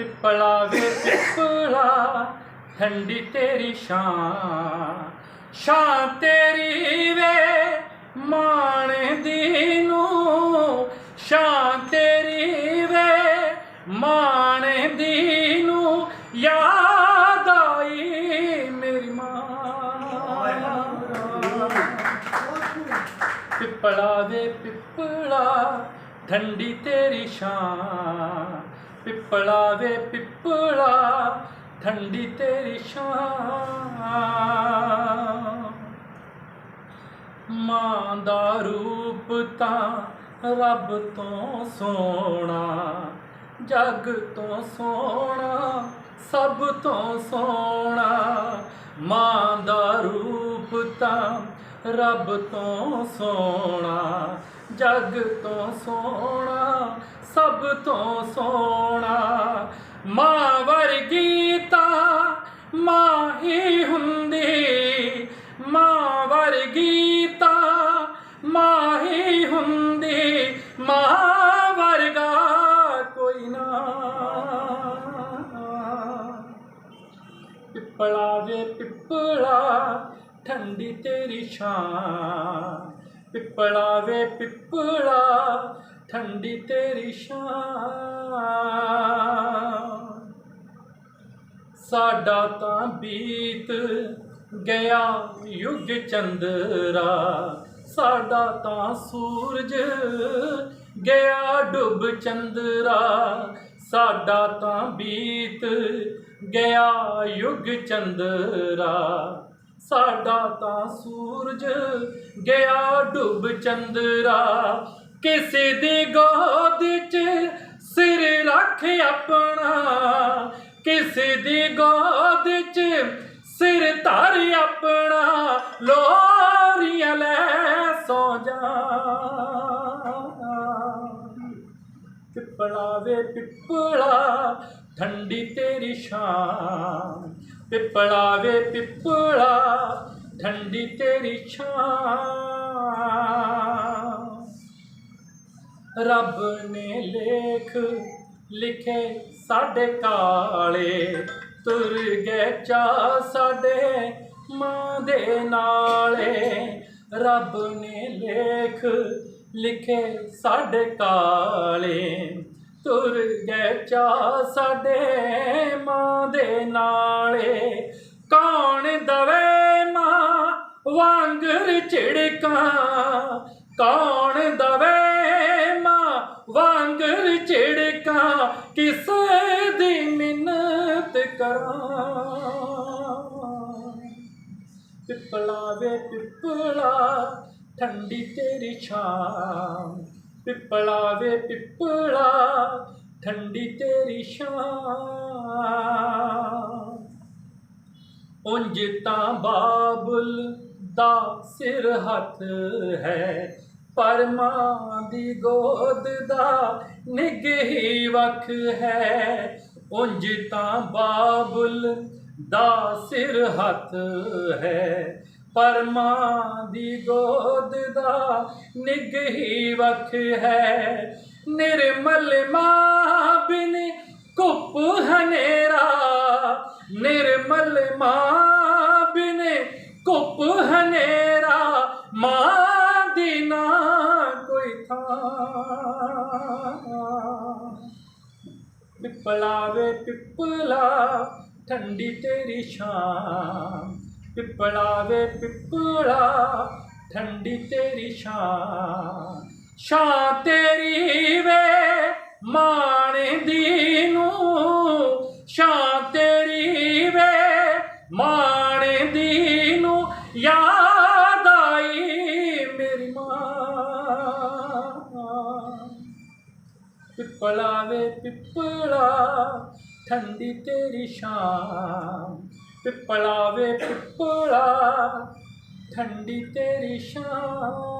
ਪਿੱਪਲਾ ਵੇ ਪਿੱਪਲਾ, ਠੰਡੀ ਤੇਰੀ ਛਾਂ। ਛਾਂ ਤੇਰੀ ਵੇ ਮਾਣ ਦੀ ਨੂੰ ਛਾਂ ਤੇਰੀ ਵੇ ਮਾਣ ਦੀ ਨੂੰ ਯਾਦ ਆਈ ਮੇਰੀ ਮਾਂ। ਪਿੱਪਲਾ ਵੇ ਪਿੱਪਲਾ, ਠੰਡੀ ਤੇਰੀ ਛਾਂ। ਪਿੱਪਲਾ ਵੇ ਪਿੱਪਲਾ, ਠੰਡੀ ਤੇਰੀ ਛਾਂ। ਮਾਂ ਦਾ ਰੂਪ ਤਾਂ ਰੱਬ ਤੋਂ ਸੋਹਣਾ, ਜੱਗ ਤੋਂ ਸੋਹਣਾ, ਸਭ ਤੋਂ ਸੋਹਣਾ। ਮਾਂ ਦਾ ਰੂਪ ਤਾਂ ਰੱਬ ਤੋਂ ਸੋਹਣਾ ਜਗ ਤੋਂ ਸੋਹਣਾ, ਸਭ ਤੋਂ ਸੋਹਣਾ। ਮਾਂ ਵਰਗੀ ਤਾਂ ਮਾਂ ਹੀ ਹੁੰਦੀ। ਮਾਂ ਵਰਗੀ ਤਾਂ ਮਾਂ ਹੀ ਹੁੰਦੀ। ਮਾਂ ਵਰਗਾ ਕੋਈ ਨਾ। ਪਿੱਪਲਾ ਵੇ ਪਿੱਪਲਾ ਠੰਡੀ ਤੇਰੀ ਛਾਂ। ਪਿੱਪਲਾ ਵੇ ਪਿੱਪਲਾ, ਠੰਡੀ ਤੇਰੀ ਛਾਂ ਸਾਡਾ ਤਾਂ ਬੀਤ ਗਿਆ ਯੁੱਗ ਚੰਦਰਾ, ਸਾਡਾ ਤਾਂ ਸੂਰਜ ਗਿਆ ਡੁੱਬ ਚੰਦਰਾ, ਸਾਡਾ ਤਾਂ ਬੀਤ ਗਿਆ ਯੁੱਗ ਚੰਦਰਾ। ਸਾਡਾ ਤਾਂ ਸੂਰਜ ਗਿਆ ਡੁੱਬ ਚੰਦਰਾ। ਕਿਸੇ ਦੀ ਗੋਦ 'ਚ ਸਿਰ ਰੱਖ ਆਪਣਾ। ਕਿਸੇ ਦੀ ਗੋਦ 'ਚ ਸਿਰ ਧਰ ਆਪਣਾ। ਲੋਰੀਆਂ ਲੈ ਸੋ ਜਾ। ਪਿੱਪਲਾ ਵੇ ਪਿੱਪਲਾ ਠੰਡੀ ਤੇਰੀ ਛਾਂ ਪਿੱਪਲਾ ਵੇ ਪਿੱਪਲਾ, ਠੰਡੀ ਤੇਰੀ ਛਾਂ। ਰੱਬ ਨੇ ਲੇਖ ਲਿਖੇ ਸਾਡੇ ਕਾਲੇ, ਤੁਰ ਗਏ ਚਾ ਸਾਡੇ ਮਾਂ ਦੇ ਨਾਲੇ। ਰੱਬ ਨੇ ਲੇਖ ਲਿਖੇ ਸਾਡੇ ਕਾਲੇ। ਤੁਰ ਗਏ ਚਾ ਸਾਡੇ ਮਾਂ ਦੇ ਨਾਲੇ। ਕੌਣ ਦਵੇ ਮਾਂ ਵਾਂਗਰ ਝਿੜਕਾਂ? ਕੌਣ ਦਵੇ ਮਾਂ ਵਾਂਗਰ ਝਿੜਕਾਂ? ਕਿਸੇ ਦੀ ਮਿੰਨਤ ਕਰਾਂ। ਪਿੱਪਲਾ ਵੇ ਪਿਪਲਾ, ਠੰਡੀ ਤੇਰੀ ਛਾਂ। ਪਿੱਪਲਾ ਵੇ ਪਿੱਪਲਾ, ਠੰਡੀ ਤੇਰੀ ਛਾਂ। ਉਂਝ ਤਾਂ ਬਾਬੁਲ ਦਾ ਸਿਰ ਹੱਥ ਹੈ, ਪਰ ਮਾਂ ਦੀ ਗੋਦ ਦਾ ਨਿਗਹੀ ਵਖ ਹੈ। ਉਂਝ ਤਾਂ ਬਾਬੁਲ ਦਾ ਸਿਰ ਹੱਥ ਹੈ ਪਰ ਮਾਂ ਦੀ ਗੋਦ ਦਾ ਨਿਗਹੀ ਵਖ ਹੈ। ਨਿਰਮਲ ਮਾਂ ਬਿਨ ਕੁੱਪ ਹਨੇਰਾ। ਨਿਰਮਲ ਮਾਂ ਬਿਨ ਕੁੱਪ ਹਨੇਰਾ। ਮਾਂ ਦੀ ਨਾ ਕੋਈ ਥਾਂ। ਪਿੱਪਲਾ ਵੇ ਪਿੱਪਲਾ, ਠੰਡੀ ਤੇਰੀ ਛਾਂ ਪਿੱਪਲਾ ਵੇ ਪਿੱਪਲਾ, ਠੰਡੀ ਤੇਰੀ ਛਾਂ। ਛਾਂ ਤੇਰੀ ਵੇ ਮਾਣ ਦੀ ਨੂੰ ਛਾਂ ਤੇਰੀ ਵੇ ਮਾਣ ਦੀ ਨੂੰ ਯਾਦ ਆਈ ਮੇਰੀ ਮਾਂ। ਪਿੱਪਲਾ ਵੇ ਪਿੱਪਲਾ, ਠੰਡੀ ਤੇਰੀ ਛਾਂ। ਪਿੱਪਲਾ ਵੇ ਪਿੱਪਲਾ ਠੰਡੀ ਤੇਰੀ ਛਾਂ।